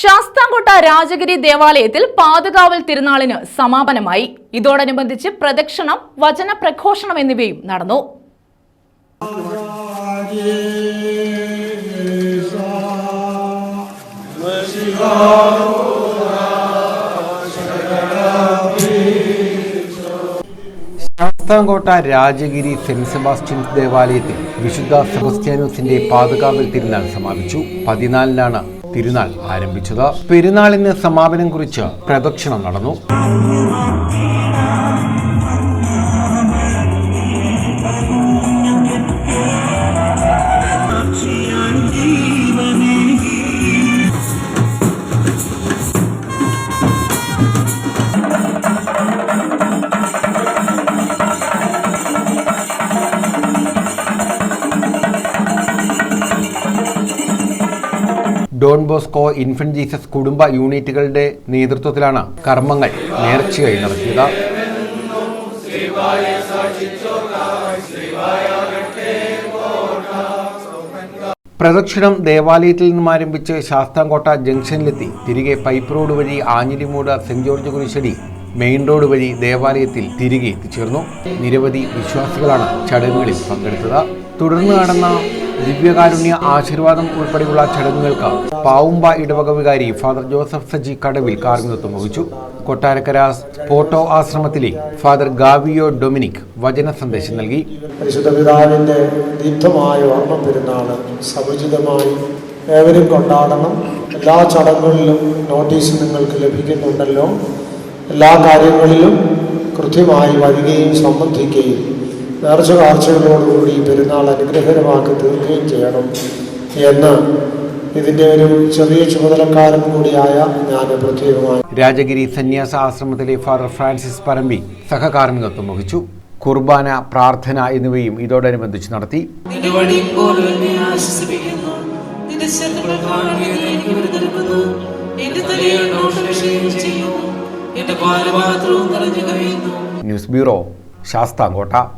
ശാസ്താംകോട്ട രാജഗിരി ദേവാലയത്തിൽ പാതുകാവൽ തിരുനാളിന് സമാപനമായി. ഇതോടനുബന്ധിച്ച് പ്രദക്ഷിണം വചന പ്രഘോഷണം എന്നിവയും നടന്നു. ശാസ്താംകോട്ട രാജഗിരി സെന്റ് സെബാസ്റ്റ്യൻസ് ദേവാലയത്തിൽ വിശുദ്ധ സെബസ്റ്റ്യാനോസിന്റെ പാതുകാവൽ തിരുനാൾ സമാപിച്ചു. പതിനാലിനാണ് തിരുനാൾ ആരംഭിച്ചത്. പെരുന്നാളിന് സമാപനം കുറിച്ച് പ്രദക്ഷിണം നടന്നു. ഡോൺ ബോസ്കോ ഇൻഫന്റ് ജീസസ് കുടുംബ യൂണിറ്റുകളുടെ നേതൃത്വത്തിലാണ് കർമ്മങ്ങൾ നേർച്ചയായി നടത്തിയത്. പ്രദക്ഷിണം ദേവാലയത്തിൽ നിന്നും ആരംഭിച്ച് ശാസ്താംകോട്ട ജംഗ്ഷനിലെത്തി. തിരികെ പൈപ്പ് റോഡ് വഴി ആഞ്ഞിലിമൂട് സെന്റ് ജോർജ് കുരിശടി മെയിൻ റോഡ് വഴി ദേവാലയത്തിൽ തിരികെ എത്തിച്ചേർന്നു. നിരവധി വിശ്വാസികളാണ് ചടങ്ങുകളിൽ പങ്കെടുത്തത്. തുടർന്ന് നടന്ന ദിവ്യകാരുണ്യ ആശീർവാദം ഉൾപ്പെടെയുള്ള ചടങ്ങുകൾക്ക് പാവുമ്പ ഇടവക വികാരി ഫാദർ ജോസഫ് സജി കടവിൽ കാർമ്മികത്വം വഹിച്ചു. കൊട്ടാരക്കര പോട്ടോ ആശ്രമത്തിലെ ഫാദർ ഗാവിയോ ഡൊമിനിക് വചന സന്ദേശം നൽകി. പരിശുദ്ധ ദീപ്തമായ ഓർമ്മ പെരുന്നാൾ സമുചിതമായി ഏവരും കൊണ്ടാടണം. എല്ലാ ചടങ്ങുകളിലും നോട്ടീസ് നിങ്ങൾക്ക് ലഭിക്കുന്നുണ്ടല്ലോ. എല്ലാ കാര്യങ്ങളിലും കൃത്യമായി വരികയും സംബന്ധിക്കുകയും നേർച്ച കാഴ്ചകളോടുകൂടി ഈ പെരുന്നാൾ അനുഗ്രഹകരമാക്കി തീർക്കുകയും ചെയ്യണം എന്ന് ഇതിന്റെ ഒരു ചെറിയ ചുമതലക്കാരൻ കൂടിയായ ഞാൻ പ്രത്യേകമായി. രാജഗിരി സന്യാസ ആശ്രമത്തിലെ ഫാദർ ഫ്രാൻസിസ് പറമ്പി സഹകാർമ്മികത്വം വഹിച്ചു. കുർബാന പ്രാർത്ഥന എന്നിവയും ഇതോടനുബന്ധിച്ച് നടത്തി. News bureau Sasthamkotta.